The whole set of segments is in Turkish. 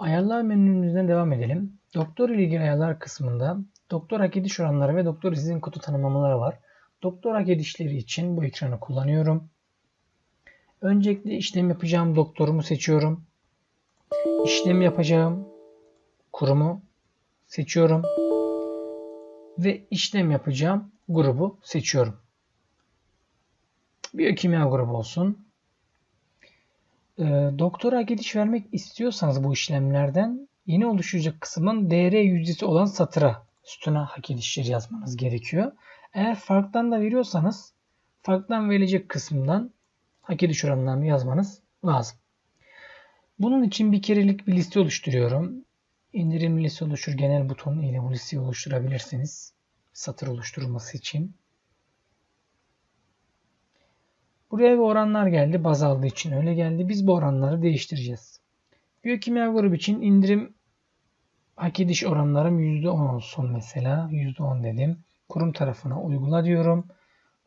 Ayarlar menümüzden devam edelim. Doktor ile ilgili ayarlar kısmında doktor hak ediş oranları ve doktor izin kodu tanımlamaları var. Doktor hak edişleri için bu ekranı kullanıyorum. Öncelikle işlem yapacağım doktorumu seçiyorum. İşlem yapacağım kurumu seçiyorum. Ve işlem yapacağım grubu seçiyorum. Biyokimya grubu olsun. E, doktora gidiş vermek istiyorsanız bu işlemlerden yeni oluşacak kısmın DR yüzdesi olan satıra sütuna hak edişleri yazmanız gerekiyor. Eğer farktan da veriyorsanız farktan verilecek kısımdan hak ediş oranlarını yazmanız lazım. Bunun için bir kerelik bir liste oluşturuyorum. İndirim liste oluştur genel buton ile bu listeyi oluşturabilirsiniz. Satır oluşturulması için. Buraya bir oranlar geldi. Baz aldığı için öyle geldi. Biz bu oranları değiştireceğiz. Biyokimya grubu için indirim hak ediş oranlarım %10 olsun mesela. %10 dedim. Kurum tarafına uygula diyorum.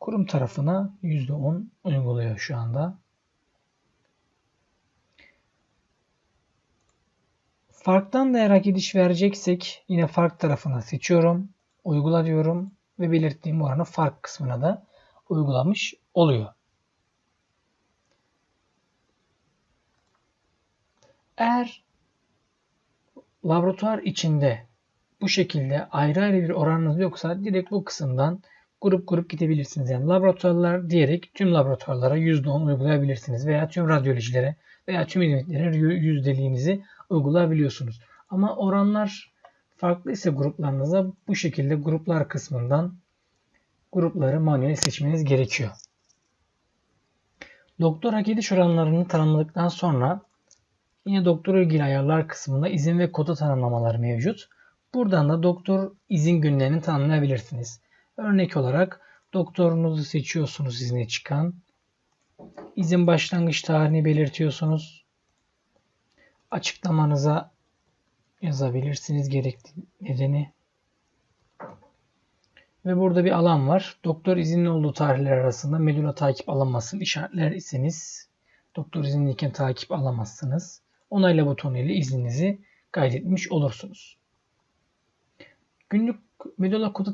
Kurum tarafına %10 uyguluyor şu anda. Farktan değer hak ediş vereceksek yine fark tarafına seçiyorum. Uygula diyorum ve belirttiğim oranı fark kısmına da uygulamış oluyor. Eğer laboratuvar içinde bu şekilde ayrı ayrı bir oranınız yoksa direkt bu kısımdan grup grup gidebilirsiniz. Yani laboratuvarlar diyerek tüm laboratuvarlara %10 uygulayabilirsiniz veya tüm radyolojilere veya tüm hizmetlere yüzdeliğinizi uygulayabiliyorsunuz. Ama oranlar farklı ise gruplarınıza bu şekilde gruplar kısmından grupları manuel seçmeniz gerekiyor. Doktor hak ediş oranlarını tanımladıktan sonra Yine doktor ilgili ayarlar kısmında izin ve kota tanımlamaları mevcut. Buradan da doktor izin günlerini tanımlayabilirsiniz. Örnek olarak doktorunuzu seçiyorsunuz izne çıkan. İzin başlangıç tarihini belirtiyorsunuz. Açıklamanıza yazabilirsiniz gerekli nedeni. Ve burada bir alan var. Doktor izinli olduğu tarihler arasında medula takip alınmasını işaretler iseniz doktor izinliyken takip alamazsınız onayla butonu ile izninizi kaydetmiş olursunuz. Günlük medola kodu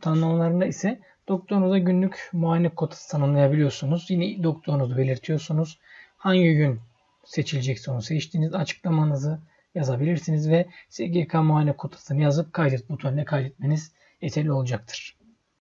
tanımlamalarında ise doktorunuza günlük muayene kotası tanımlayabiliyorsunuz. Yine doktorunuzu belirtiyorsunuz. Hangi gün seçilecekse onu seçtiğiniz açıklamanızı yazabilirsiniz ve SGK muayene kotasını yazıp kaydet butonuna kaydetmeniz yeterli olacaktır.